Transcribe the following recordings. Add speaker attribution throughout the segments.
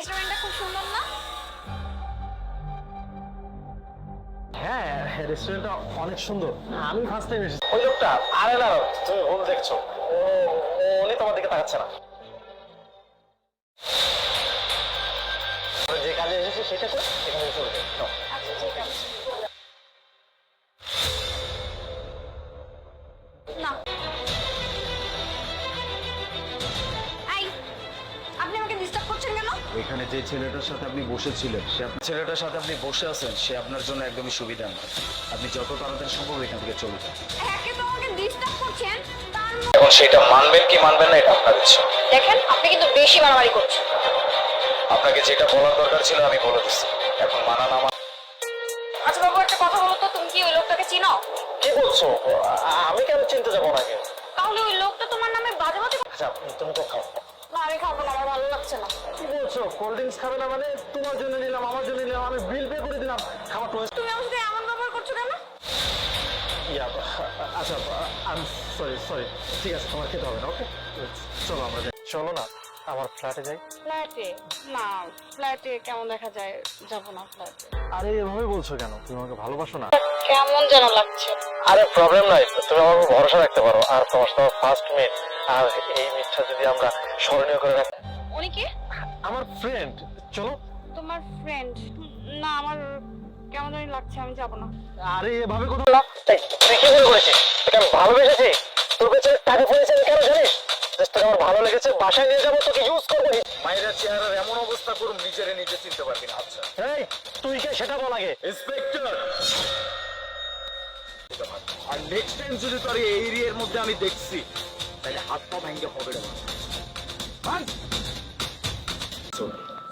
Speaker 1: রেস্টুরেন্টটা খুব সুন্দর না?
Speaker 2: হ্যাঁ রেস্টুরেন্টটা অনেক সুন্দর। আমি ফার্স্ট টাইম এসেছি। ওই লোকটা আরে না তুমি ভুল দেখছ। ও উনি তোমার দিকে তাকাচ্ছে না। যে কাজে এসেছি সেটা করে এখানে চলে।
Speaker 1: আচ্ছা ঠিক আছে।
Speaker 3: এখানে যে ছেলেটার সাথে আপনি বসেছিলেন সে আপ- ছেলেটার সাথে আপনি বসে আছেন সে আপনার জন্য একদমই সুবিধা না আপনি যত তাড়াতাড়ি সম্ভব এখান থেকে চলে যান।
Speaker 1: একে তো আমাকে ডিস্টার্ব করছেন
Speaker 3: এখন সেটা মানবেন কি মানবেন না এটা আপনার ইচ্ছা।
Speaker 1: দেখেন আপনি কিন্তু বেশি মারামারি করছেন।
Speaker 3: আপনাকে যেটা বলার দরকার ছিল আমি বলে দিচ্ছি এখন মানা না মানা-
Speaker 1: আচ্ছা বাবু একটা কথা বলো তো তুমি কি ওই লোকটাকে চিনো?
Speaker 2: কি বলছো? আমি কেন চিনতে যাব নাকি
Speaker 1: তাহলে ওই লোকটা তোমার নামে বাজে বাজে কথা-
Speaker 2: আচ্ছা তুমি তো খাও
Speaker 1: না আমি খাব না আমার ভালো লাগছে না।
Speaker 2: কি বলছো? কোল্ড ড্রিঙ্কস খাবে না মানে? তোমার জন্য নিলাম আমার জন্য নিলাম আমি বিল পে করে দিলাম। খাবার তো
Speaker 1: তুমি আমার সাথে এমন ব্যবহার করছ কেন?
Speaker 2: ইয়া আচ্ছা আই এম সরি সরি ঠিক আছে তোমার খেতে হবে না ওকে চলো আমরা যাই। চলো না আমার ফ্ল্যাটে যাই।
Speaker 1: ফ্ল্যাটে না ফ্ল্যাটে কেমন দেখা যায় যাব না ফ্ল্যাটে
Speaker 2: আরে এভাবে বলছো কেন? তুমি আমাকে ভালোবাসো না।
Speaker 1: কেমন যেন লাগছে।
Speaker 2: আরে প্রবলেম নাই তুমি আমার ভরসা রাখতে পারো। আর তোমার সাথে ফার্স্ট মিট আর এই মিটটা যদি আমরা স্মরণীয় করে রাখি।
Speaker 1: উনি কি?
Speaker 2: আমার ফ্রেন্ড চলো।
Speaker 1: তোমার ফ্রেন্ড না আমার কেমন জানি লাগছে আমি যাব না।
Speaker 2: আরে এভাবে কথা না তুই কি করে করেছিস? তোকে আমি ভালোবেসেছি তোর পেছনে টাকা ফেলেছি আমি কেন জানিস? তোকে আমার ভালো লেগেছে বাসায় নিয়ে যাব তোকে ইউজ করব
Speaker 3: মায়েরা চেহারার এমন অবস্থা করুন নিজেরে নিজে চিনতে পারবি না। আচ্ছা।
Speaker 2: এই তুই কে সেটা বল আগে।
Speaker 3: ইন্সপেক্টর আর নেক্সট টাইম যদি তোর এই এরিয়ার মধ্যে আমি দেখছি তাহলে হাত পা ভেঙে হবে রে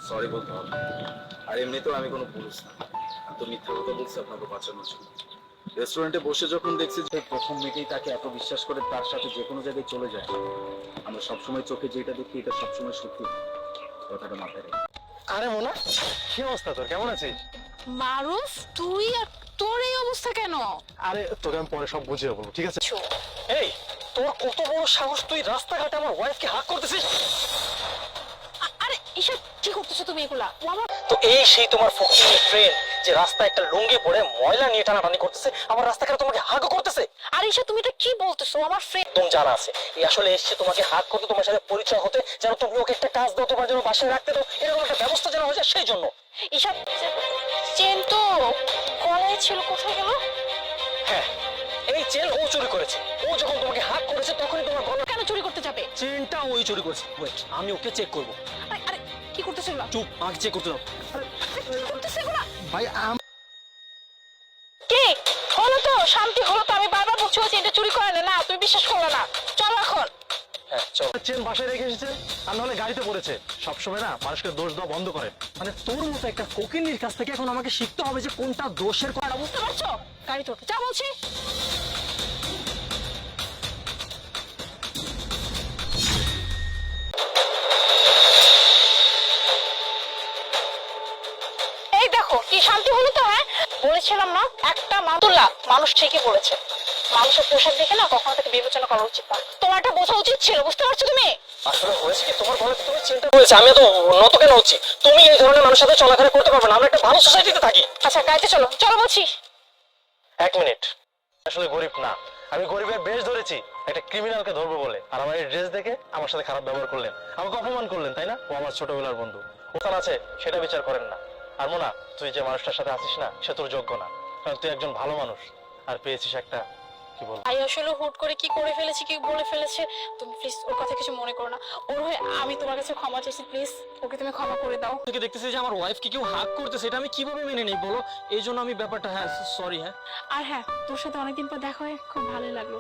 Speaker 3: সরি বলতে হবে। আর এমনিতেও আমি কোনো পুরুষ না। তো মিথ্যা কথা বলছি আপনাকে বাঁচানোর জন্য। রেস্টুরেন্টে বসে যখন দেখছি যে প্রথম মিটেই তাকে এত বিশ্বাস করে তার সাথে যে কোনো জায়গায় চলে যায় আমরা সবসময় চোখে যেটা দেখি এটা সবসময় সত্যি। কথাটা মাথায় রেখে।
Speaker 2: আরে মোনা কি অবস্থা তোর? কেমন আছিস?
Speaker 1: মারুফ তুই আর তোর এই অবস্থা কেন?
Speaker 2: আরে তোকে আমি পরে সব বুঝিয়ে বলব ঠিক আছে? এই! তোর কত বড় সাহস তুই রাস্তাঘাটে আমার ওয়াইফকে হাক করতেছিস?
Speaker 1: আরে এসব কি করতেছো তুমি এগুলা? ও আমার
Speaker 2: তো এই সেই তোমার ফকিং ফ্রেন্ড যে রাস্তায় একটা লুঙ্গি পরে ময়লা নিয়ে টানাটানি করতেছে আমার রাস্তাঘাটে তোমাকে হাগ করতেছে?
Speaker 1: আর এসব তুমি এটা কি বলতেছো? আমার ফ্রেন্ড
Speaker 2: একদম জানা আছে। এই আসলে এসছে তোমাকে হাত করতে তোমার সাথে পরিচয় হতে যেন তুমি ওকে একটা কাজ দাও তোমার যেন বাসায় রাখতে দাও এরকম একটা ব্যবস্থা যেন হয়ে যায় সেই জন্য।
Speaker 1: এসব চেন তো গলায় ছিল কোথায় গেল?
Speaker 2: হ্যাঁ। এই চেন ও চুরি করেছে। ও যখন তোমাকে হাত করেছে তখনই তোমার গলা
Speaker 1: কেন চুরি করতে যাবে?
Speaker 2: চেনটা ওই চুরি করেছে। ওয়েট আমি ওকে চেক করব।
Speaker 1: আরে আরে কি করতেছো এগুলা?
Speaker 2: চুপ আমাকে চেক করতে দাও।
Speaker 1: কি করতেছো এগুলা?
Speaker 2: ভাই
Speaker 1: কে? হলো তো শান্তি হলো তো আমি বারবার বলছি চেনটা চুরি করে না না তুমি বিশ্বাস করলে না। চলো এখন।
Speaker 2: হ্যাঁ চেন বাসায় রেখে এসেছে আর নাহলে গাড়িতে পড়েছে। সবসময় না মানুষকে দোষ দেওয়া বন্ধ করে। মানে তোর মতো একটা কোকিনির কাছ থেকে এখন আমাকে শিখতে হবে যে কোনটা দোষের কোনটা
Speaker 1: বুঝতে পারছ? গাড়ি তো যা বলছি। এই দেখো কি শান্তি হলো তো হ্যাঁ? বলেছিলাম না একটা মাতুল্লা মানুষ ঠিকই বলেছে। মানুষের পোশাক দেখে না কখনো তাকে বিবেচনা করা উচিত না। তোমার এটা বোঝা উচিত ছিল বুঝতে পারছ তুমি?
Speaker 2: আসলে হয়েছে কি? তোমার বলে তুমি চিন্তা করেছে আমি তো নত কেন হচ্ছি? তুমি এই ধরনের মানুষের সাথে চলাফেরা করতে পারবে না আমরা একটা ভালো সোসাইটিতে থাকি।
Speaker 1: আচ্ছা গাড়িতে চলো। চলো বলছি।
Speaker 2: এক মিনিট। আসলে গরিব না। আমি গরিবের বেশ ধরেছি একটা ক্রিমিনালকে ধরবো বলে। আর আমার এই ড্রেস দেখে আমার সাথে খারাপ ব্যবহার করলেন। আমাকে অপমান করলেন তাই না? ও আমার ছোটবেলার বন্ধু। ওখানে আছে সেটা বিচার করেন না। আর মোনা তুই যে মানুষটার সাথে আছিস না সে তোর যোগ্য না। কারণ তুই একজন ভালো মানুষ। আর পেয়েছিস একটা কি বল?
Speaker 1: ভাই আসলে হুট করে কি করে ফেলেছি কি বলে ফেলেছে তুমি প্লিজ ওর কথা কিছু মনে করো না। ওর হয়ে আমি তোমার কাছে ক্ষমা চাইছি প্লিজ ওকে তুমি ক্ষমা করে দাও।
Speaker 4: থেকে দেখতেছি যে আমার ওয়াইফ কি কেউ হাক করতেছে এটা আমি কীভাবে মেনে নেই বলো? এই জন্য আমি ব্যাপারটা হ্যাঁ সরি হ্যাঁ।
Speaker 1: আর হ্যাঁ তোর সাথে অনেকদিন পর দেখা হয়ে খুব ভালো লাগল।